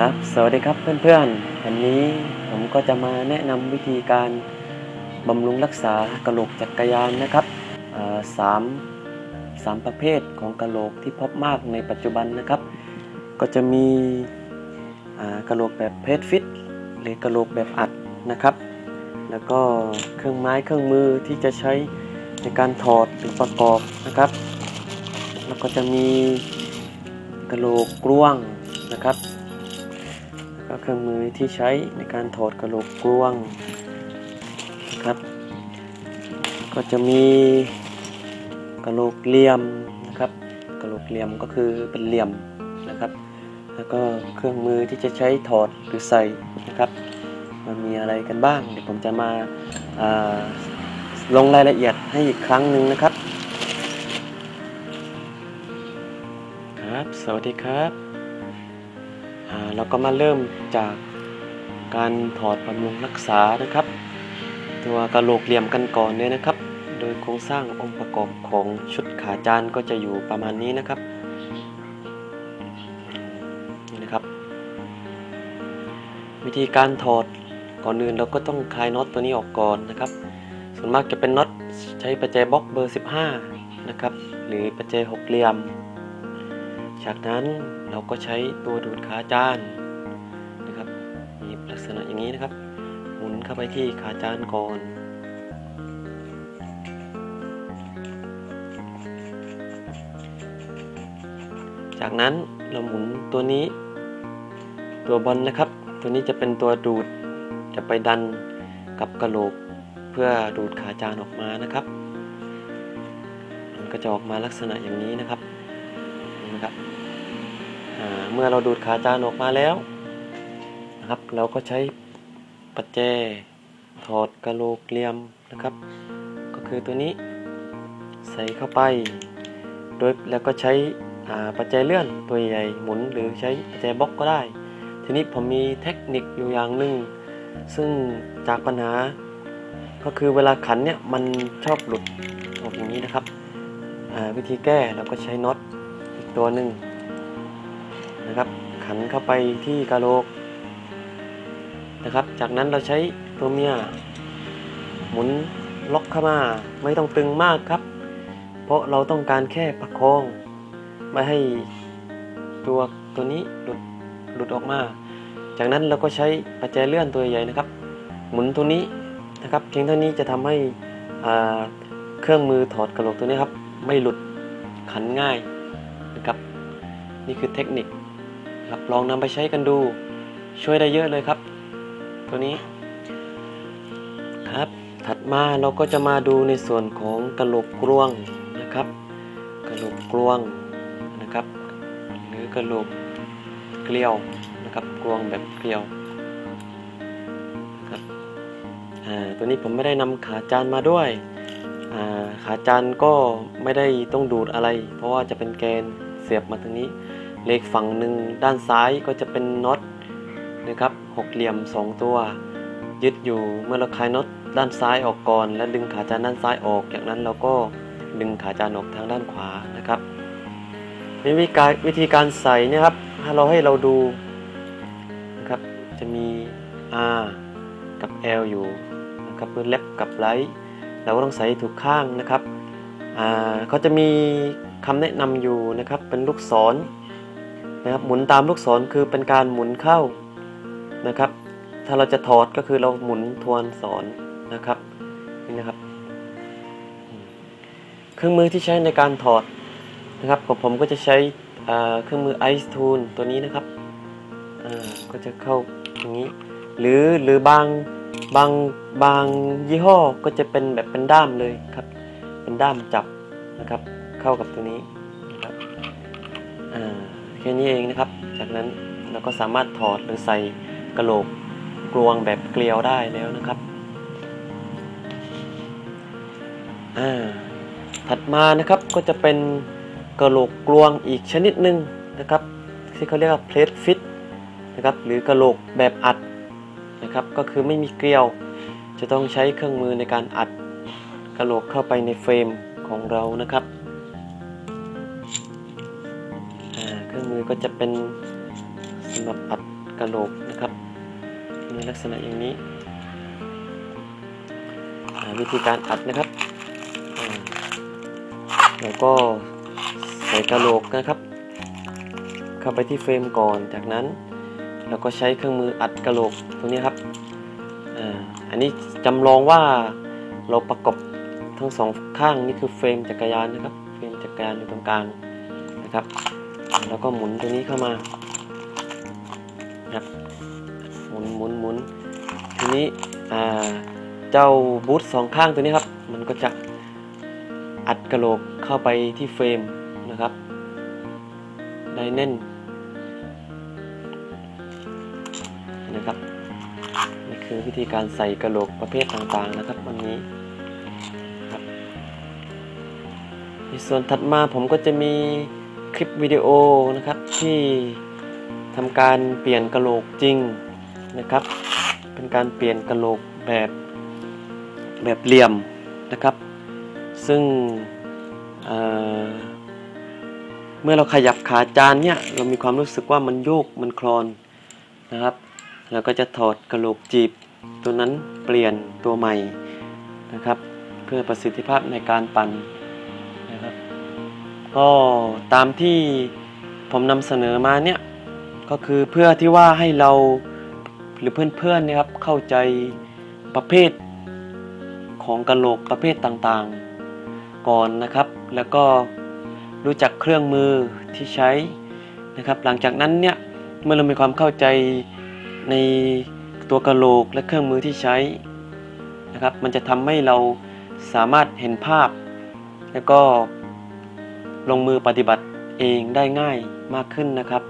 ครับ สวัสดีครับเพื่อนๆ วันนี้ผมก็จะมาแนะนำวิธีการบำรุงรักษากระโหลกจักรยานนะครับสามสามประเภทของกระโหลกที่พบมากในปัจจุบันนะครับ ก็จะมีกระโหลกแบบเพชรฟิตหรือกระโหลกแบบอัดนะครับ แล้วก็เครื่องไม้เครื่องมือที่จะใช้ในการถอดหรือประกอบนะครับ แล้วก็จะมีกระโหลกกลวงนะครับ เครื่องมือที่ใช้ในการถอดกระโหลกกลวงนะครับ ก็จะมีกระโหลกเหลี่ยมนะครับกระโหลกเหลี่ยมก็คือเป็นเหลี่ยมนะครับ แล้วก็เครื่องมือที่จะใช้ถอดหรือใส่นะครับ มันมีอะไรกันบ้าง เดี๋ยวผมจะมาลงรายละเอียดให้อีกครั้งหนึ่งนะครับ ครับ สวัสดีครับ เราก็มาเริ่มจากการถอดบำรุงรักษานะครับ ตัวกระโหลกเหลี่ยมกันก่อนเลยนะครับ โดยโครงสร้างองค์ประกอบของชุดขาจานก็จะอยู่ประมาณนี้นะครับนี่นะครับ วิธีการถอดก่อนอื่นเราก็ต้องคลายน็อตตัวนี้ออกก่อนนะครับ ส่วนมากจะเป็นน็อตใช้ประแจบล็อกเบอร์ 15 นะครับ หรือประแจหกเหลี่ยม จากนั้นเราก็ใช้ตัวดูดขาจานนะครับ มีลักษณะอย่างนี้นะครับ หมุนเข้าไปที่ขาจานก่อนจากนั้นเราหมุนตัวนี้ ตัวบอลนะครับ ตัวนี้จะเป็นตัวดูดจะไปดันกับกระโหลก เพื่อดูดขาจานออกมานะครับ มันก็จะออกมาลักษณะอย่างนี้นะครับนะครับ เมื่อเราดูดขาจานออกมาแล้วนะครับ เราก็ใช้ปัจเจถอดกระโหลกเหลี่ยมนะครับ ก็คือตัวนี้ใส่เข้าไป โดยแล้วก็ใช้ปัจจัยเลื่อนตัวใหญ่หมุนหรือใช้ปัจจัยบล็อกก็ได้ ทีนี้ผมมีเทคนิคอยู่อย่างหนึ่งซึ่งจากปัญหา ก็คือเวลาขันเนี่ยมันชอบหลุดออกอย่างนี้นะครับวิธีแก้เราก็ใช้น็อตอีกตัวหนึ่ง นะครับ ขันเข้าไปที่กะโหลกนะครับ จากนั้นเราใช้ตัวเมียหมุนล็อกเข้ามาไม่ต้องตึงมากครับ เพราะเราต้องการแค่ประคอง ไม่ให้ตัวตัวนี้หลุดหลุดออกมา จากนั้นเราก็ใช้ปัจจัยเลื่อนตัวใหญ่นะครับ หมุนตัวนี้นะครับเพียงเท่านี้จะทำให้เครื่องมือถอดกระโหลกตัวนี้ครับ ไม่หลุดขันง่ายนะครับ นี่คือเทคนิค รับลองนำไปใช้กันดู ช่วยได้เยอะเลยครับ ตัวนี้ครับ ถัดมาเราก็จะมาดูในส่วนของกระโหลกกลวงนะครับกระโหลกกลวงนะครับ หรือกระโหลกเกลียวนะครับกลวงแบบเกลียวครับอ่าตัวนี้ผมไม่ได้นำขาจานมาด้วยอ่าขาจานก็ไม่ได้ต้องดูดอะไร เพราะว่าจะเป็นแกนเสียบมาตรงนี้ เลขฝั่งหนึ่งด้านซ้ายก็จะเป็นน็อตนะครับหกเหลี่ยม 2 ตัว ยึดอยู่เมื่อเราคลายน็อตด้านซ้ายออกก่อน และดึงขาจานด้านซ้ายออก จากนั้นเราก็ดึงขาจานออกทางด้านขวานะครับวิธีการวิธีการใส่นะครับถ้าเราให้เราดูนะครับจะมี R กับ L อยู่นะครับเพื่อเล็บกับไลท์เราก็ต้องใส่ถูกข้างนะครับเขาจะมีคำแนะนำอยู่นะครับเป็นลูกศร นะครับหมุนตามลูกศรคือเป็นการหมุนเข้านะครับ ถ้าเราจะถอดก็คือเราหมุนทวนสอนนะครับนี่นะครับ เครื่องมือที่ใช้ในการถอดนะครับของผมก็จะใช้เครื่องมือ Ice Tool ตัวนี้นะครับก็จะเข้าอย่างนี้ หรือหรือบางบางบางยี่ห้อก็จะเป็นแบบเป็นด้ามเลยครับ เป็นด้ามจับนะครับ เข้ากับตัวนี้นะครับอ่า ค่นี้เองนะครับ จากนั้นเราก็สามารถถอดหรือใส่กระโหลกกลวงแบบเกลียวได้แล้วนะครับถัดมานะครับก็จะเป็นกระโหลกกลวงอีกชนิดหนึ่งนะครับ ที่เขาเรียกว่าเพลทฟิตนะครับหรือกระโหลกแบบอัดนะครับก็คือไม่มีเกลียว จะต้องใช้เครื่องมือในการอัดกระโหลกเข้าไปในเฟรมของเรานะครับ เครื่องมือก็จะเป็นสำหรับอัดกระโหลกนะครับมีลักษณะอย่างนี้ วิธีการอัดนะครับแล้วก็ใส่กระโหลกนะครับ เข้าไปที่เฟรมก่อนจากนั้นเราก็ใช้เครื่องมืออัดกระโหลกตรงนี้ครับอันนี้จำลองว่าเราประกบทั้งสองข้างนี่คือเฟรมจักรยานนะครับ เฟรมจักรยานอยู่ตรงกลางนะครับ แล้วก็หมุนตัวนี้เข้ามาครับหมุนหมุนหมุนทีนี้เจ้าบูทสองข้างตัวนี้ครับ มันก็จะอัดกระโหลกเข้าไปที่เฟรมนะครับ ได้แน่นนะครับนี่คือวิธีการใส่กระโหลกประเภทต่างๆนะครับวันนี้ครับในส่วนถัดมาผมก็จะมี คลิปวิดีโอนะครับที่ทำการเปลี่ยนกระโหลกจริงนะครับ เป็นการเปลี่ยนกระโหลกแบบแบบเหลี่ยมนะครับ ซึ่งเเมื่อเราขยับขาจานเนี่ยเรามีความรู้สึกว่ามันโยกมันคลอนนะครับเราก็จะถอดกระโหลกจีบ ตัวนั้นเปลี่ยนตัวใหม่นะครับ เพื่อประสิทธิภาพในการปั่น ก็ตามที่ผมนำเสนอมาเนี่ยก็คือเพื่อที่ว่าให้เราหรือเพื่อนๆนะครับเข้าใจประเภทของกระโหลกประเภทต่างๆ ก่อนนะครับ แล้วก็รู้จักเครื่องมือที่ใช้นะครับ หลังจากนั้นเนี่ยเมื่อเรามีความเข้าใจในตัวกระโหลกและเครื่องมือที่ใช้นะครับ มันจะทำให้เราสามารถเห็นภาพ แล้วก็ ลงมือปฏิบัติเองได้ง่ายมากขึ้นนะครับ